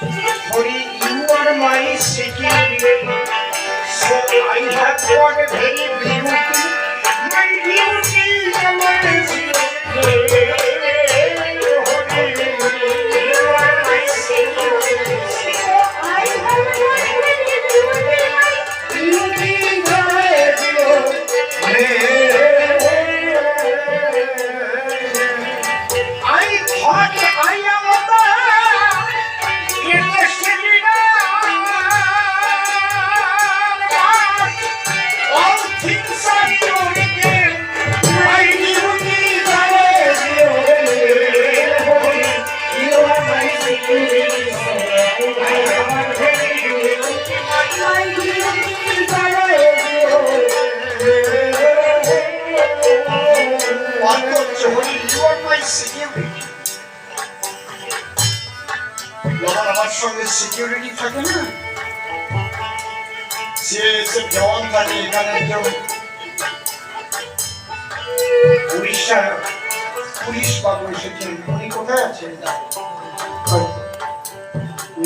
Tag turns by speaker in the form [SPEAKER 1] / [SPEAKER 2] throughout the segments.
[SPEAKER 1] Holy, you are my security. So I have got a very beauty. My beauty is amazing. যখন আমার সঙ্গে security থাকে না? সে এসে জওয়ান থাকে এখানে কেউ উড়িষ্যার পুলিশ বাবু এসেছেন। উনি কোথায় আছেন?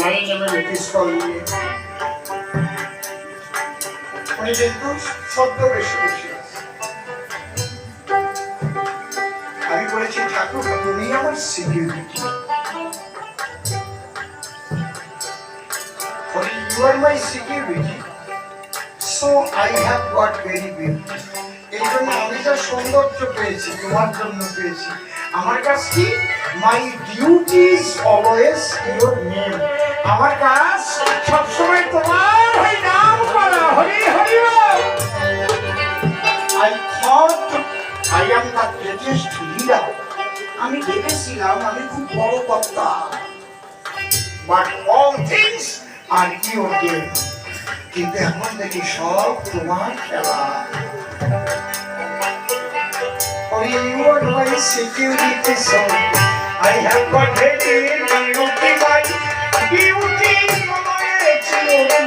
[SPEAKER 1] নাইন এমএম পিস্তল নিয়ে উনি। কিন্তু সদ্য বেশি আছে। আমি বলেছি, ঠাকুর, তুমি আমার security R my security so I have got very beauty এই জন্য আমি যা সৌন্দর্য পেয়েছি, তোমার জন্য পেয়েছি। আমার কাছ কি my duty is always your name আমার কাজ সবসময় তোমার হয়ে নাম করা। Hari Hari I thought I am the greatest leader আমি ভেবেছিলাম আমি খুব বড় কর্তা but all things are your game কিন্তু এখন দেখি সব তোমার খেলা For you are my security zone. I have got ready beauty, my beauty, my children.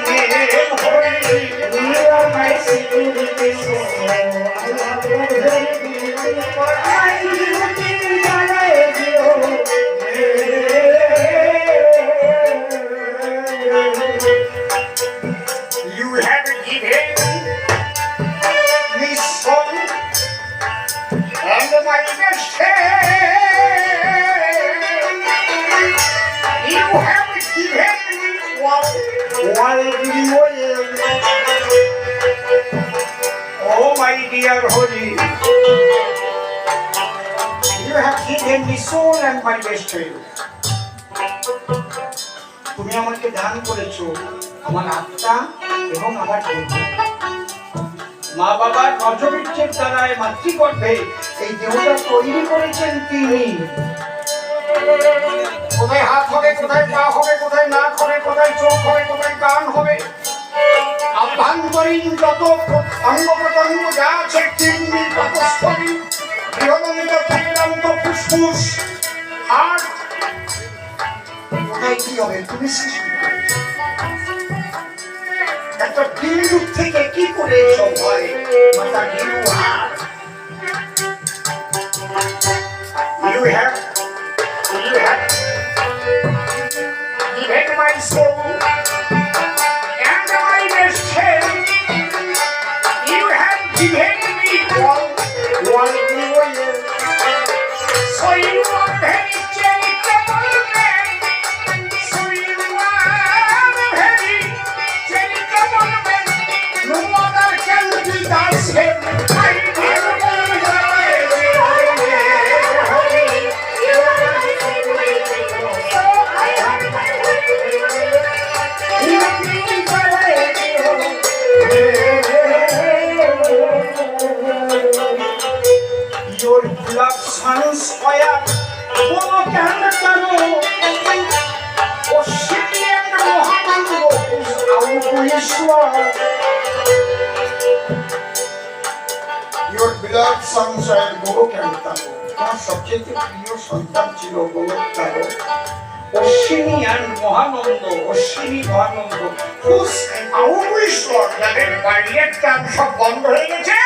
[SPEAKER 1] You are my security zone. I have got beauty, my beauty, my you have given me soul and my best তুমি আমাকে দান করেছ আমার আত্মা এবং আমার দেহ। মা বাবার নজবিচ্ছের দ্বারায় মাতৃগর্ভে এই দেহটা তৈরি করেছেন তিনি। কোথায় হাত হবে, কোথায় পা হবে, কোথায় নাক হবে, কোথায় চোখ হবে, কোথায় কান হবে? আভ্যন্তরীণ যত অঙ্গ প্রত্যঙ্গ যা আছে পাকস্থলী বৃহদন্ত প্রাণান্ত ফুসফুস হার্ট কোথায় কি হবে তুমি সৃষ্টি করেছ একটা বিন্দু থেকে কি করে এসব হয় মাথা নিউ হাত You have, you have. Given my soul Your blood sons fire, বলো কেন কেন and Mahananda আউপুরেশ্বর Your beloved sons are গোলকেন্দ্র তোমার সবচেয়ে প্রিয় সন্তান ছিল গোলকেন্দ্র অশ্বিনী and মহানন্দ অশ্বিনী মহানন্দ। হুস আউপুরেশ্বর যাদের বাড়ির কান সব বন্ধ হয়ে গেছে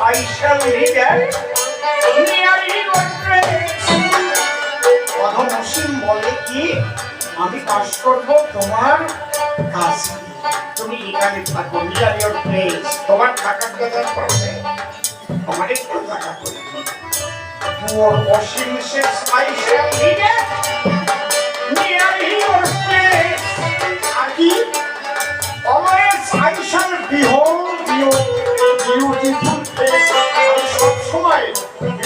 [SPEAKER 1] I shall be there. অধম অসীম বলে কি আমি কাজ করব তোমার কাজ তুমি এখানে থাকো নিয়ার ইয়োর প্লেস তোমার থাকার কথা করবে তোমার একটু থাকা করবে পুয়ার অসীম শেষ I shall leader near your place আর কি always I shall behold you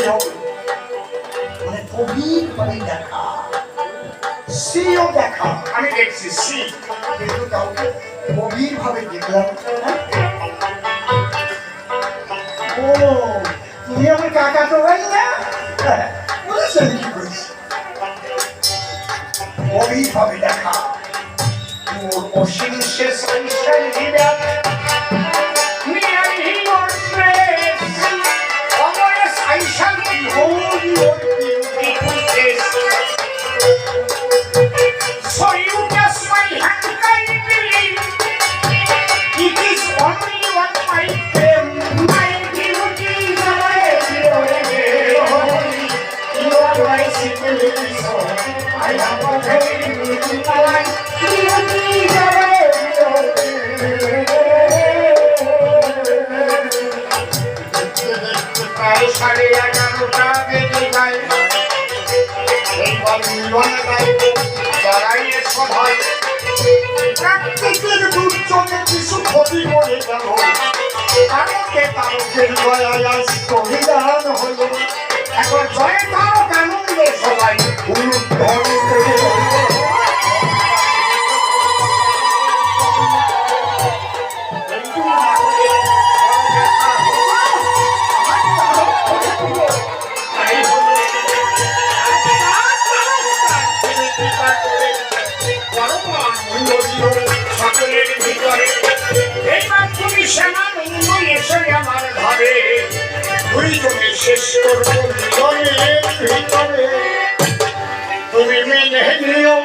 [SPEAKER 1] করতে মানে গভীর ভাবে দেখা সিও দেখা আমি দেখছি সি কিন্তু কাউকে গভীর ভাবে দেখলাম ও তুমি আমার কাকা তো হয় না বলেছেন কি করেছি গভীর ভাবে দেখা তোর অসীম শেষ সংসার ভক্তের দয়ায় আজ কবিদান হল এখন জয় তারক আনন্দে দুইজনে শেষ করব তুমি মেনে নিয়ম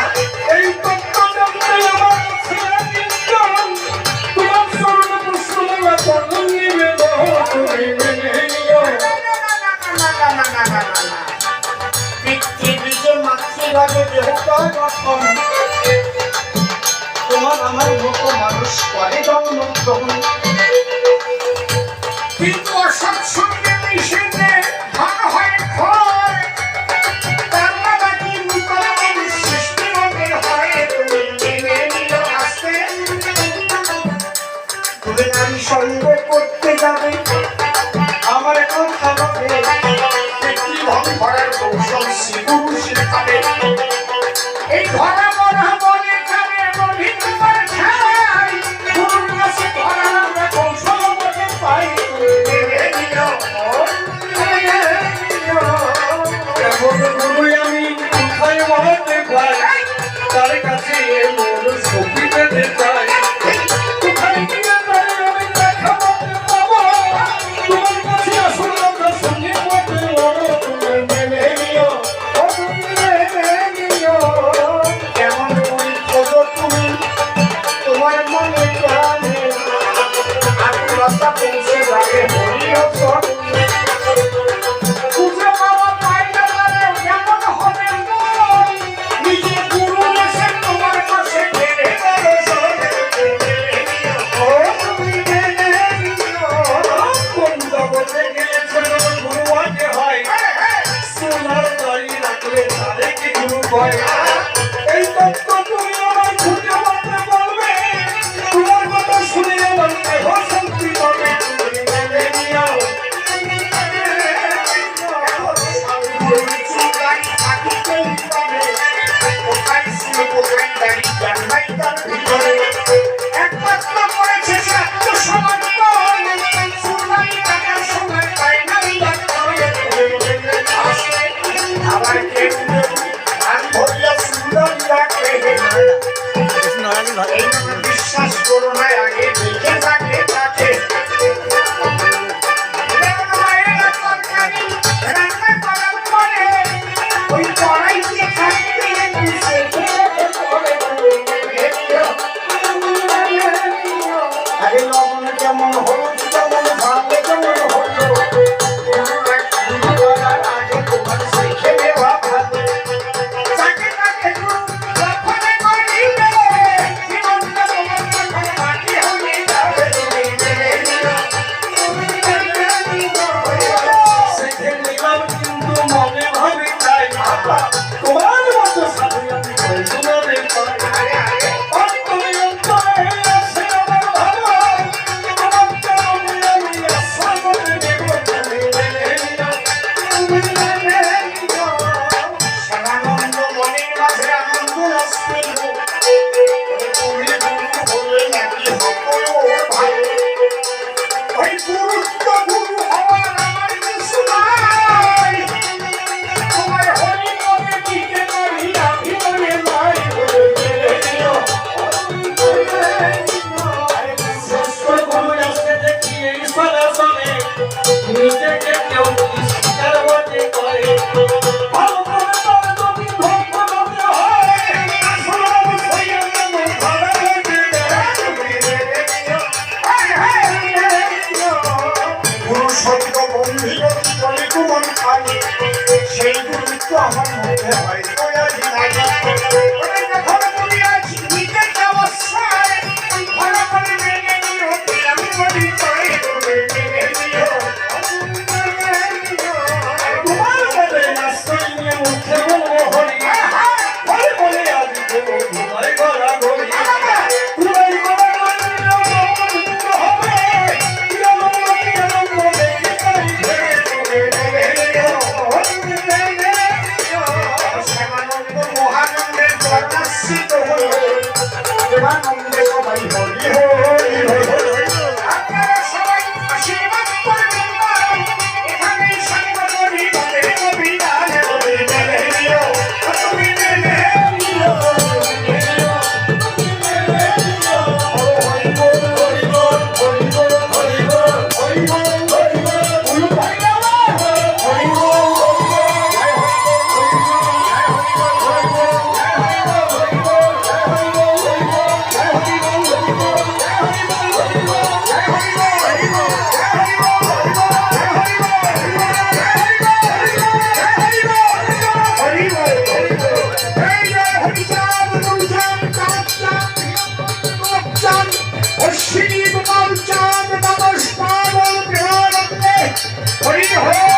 [SPEAKER 2] তোমার আমার
[SPEAKER 1] মতো মানুষ করে জন্ম গ্রহণ
[SPEAKER 2] গুরুই আমি খাই তার কাছে এমন সখী পেতে
[SPEAKER 1] Thank
[SPEAKER 3] you. 这我 श्री कुमार चांद नमस्कार हरि हो